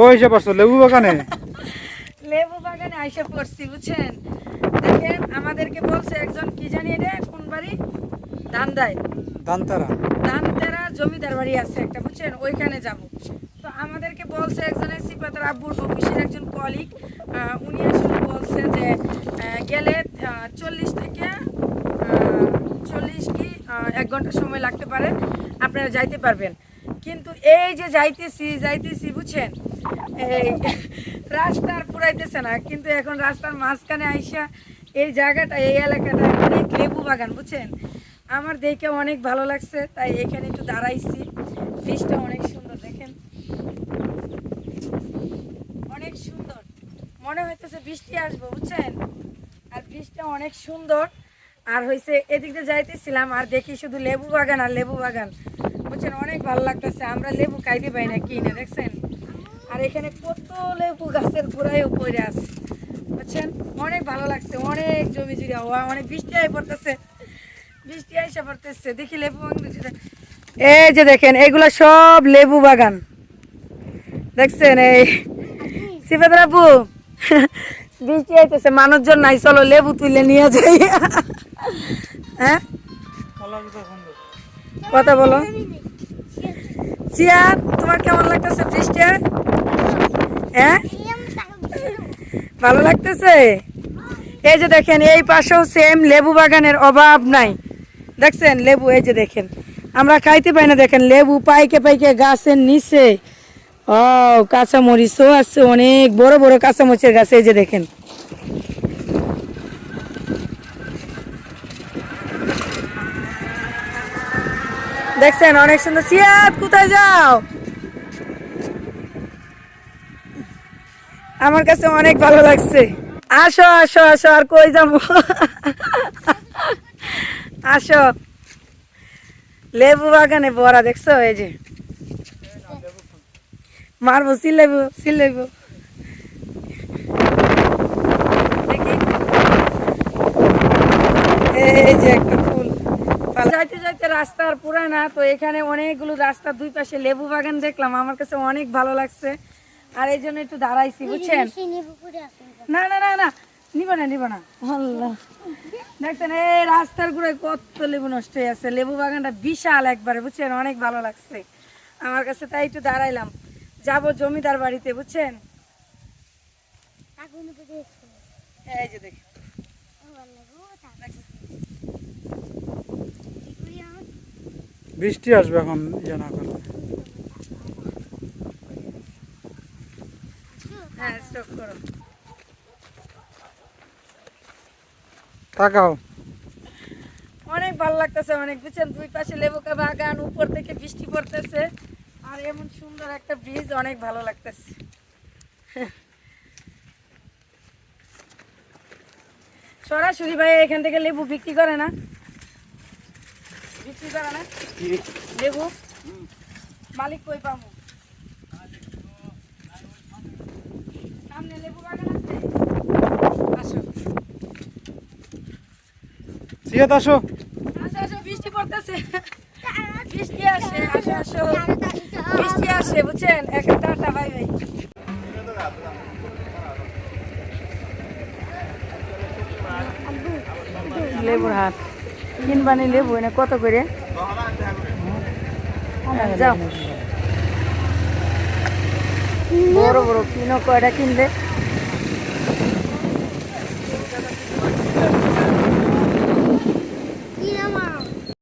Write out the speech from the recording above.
কই এসে লেবু বাগানে? লেবু বাগানে আইসা পড়ছি বুঝছেন? দেখেন আমাদেরকে বলছে একজন কি জানি এটা কোন বাড়ি? ধান্দায় দান্তারা ধানতেরা জমিদার বাড়ি আছে একটা বুঝছেন? ওইখানে যাব। তো আমাদেরকে বলছে একজন সিপাতার আব্বুর অফিসের একজন কলিগ উনি আসলে বলছে যে গেলে চল্লিশ থেকে চল্লিশ কি এক ঘণ্টা সময় লাগতে পারে। আপনারা যাইতে পারবেন। কিন্তু এই যে যাইতেছি যাইতেছি বুঝছেন? এই রাস্তার পুরাইতেছে না, কিন্তু এখন রাস্তার মাঝখানে আইসা এই জায়গাটা, এই এলাকাটা অনেক লেবু বাগান, বুঝছেন? আমার দেখে অনেক ভালো লাগছে, তাই এখানে একটু দাঁড়াইছি। বৃষ্টিটা অনেক সুন্দর, দেখেন। অনেক সুন্দর। মনে হইতেছে বৃষ্টি আসব, বুঝছেন? আর বৃষ্টিটা অনেক সুন্দর। আর হয়েছে এদিক দিয়ে যাইতেছিলাম, আর দেখি শুধু লেবু বাগান আর লেবু বাগান। বুঝছেন, অনেক ভালো লাগতেছে। আমরা লেবু খাইতে পাই না কিনে, দেখছেন? আর এখানে কত লেবু গাছের গোড়ায় উপরে আছে। বুঝছেন? অনেক ভালো লাগছে অনেক জমি জুড়ে। হওয়া অনেক বৃষ্টি আই পড়তেছে। বৃষ্টি আইসা পড়তেছে। দেখি লেবু এই যে দেখেন এগুলো সব লেবু বাগান। দেখছেন এই? বাবু বৃষ্টি আইতেছে মানুষজন নাই চলো লেবু তুলে নিয়ে যাই। হ্যাঁ? কথা বলো। চিয়া তোমার কেমন লাগতেছে বৃষ্টি হ্যাঁ? ভালো লাগতেছে? এই যে দেখেন, এই পাশেও সেম লেবু বাগানের অভাব নাই। দেখছেন? লেবু, এই যে দেখেন। আমরা খাইতে পাই না, দেখেন, লেবু পাইকে পাইকে গাছের নিচে। ও কাঁচামরিচও আছে, অনেক বড় বড় কাঁচামরিচের গাছ, এই যে দেখেন। দেখছেন, অনেক সুন্দর। সিয়াদ কোথায় যাও? আমার কাছে অনেক ভালো লাগছে। আসো আসো আসো, আর কই যাব? আসো। লেবু বাগানে বড়া, দেখছ? এই যে। মারবো সিলেবো সিলেবো এই যে একটা রাস্তার পুরানা তো এখানে অনেকগুলো রাস্তার দুই পাশে লেবু বাগান দেখলাম। আমার কাছে অনেক ভালো লাগছে। আর এই জন্য একটু দাঁড়াইছি বুঝছেন? না না না না নিব না নিব না। আল্লাহ। দেখছেন এই রাস্তার ঘুরে কত লেবু নষ্ট হয়ে আছে। লেবু বাগানটা বিশাল একবারে বুঝছেন? অনেক ভালো লাগছে। আমার কাছে তাই একটু দাঁড়াইলাম। যাব জমিদার বাড়িতে বুঝছেন? এই যে দেখি। বৃষ্টি আসবে এখন ইয়ে না করলে। হ্যাঁ তাকাও। অনেক ভালো লাগতেছে অনেক বুঝছেন দুই পাশে লেবু কা বাগান উপর থেকে বৃষ্টি পড়তেছে। আর এমন সুন্দর একটা ব্রিজ অনেক ভালো লাগতেছে। সরাসরি ভাই এখান থেকে লেবু বিক্রি করে না? বিক্রি করে না? লেবু? মালিক কই পাবো? সামনে লেবু বাগান আছে? আসো। সিয়াদ আসো। আসো আসো বৃষ্টি পড়তেছে। বৃষ্টি আসে আসো আসো বৃষ্টি আসে বুঝছেন? একটা টাটা ভাই ভাই লেবুর হাট কিনবানি লেবু না কত করে? যাও। বড় বড় কিনো কয়টা কিনলে?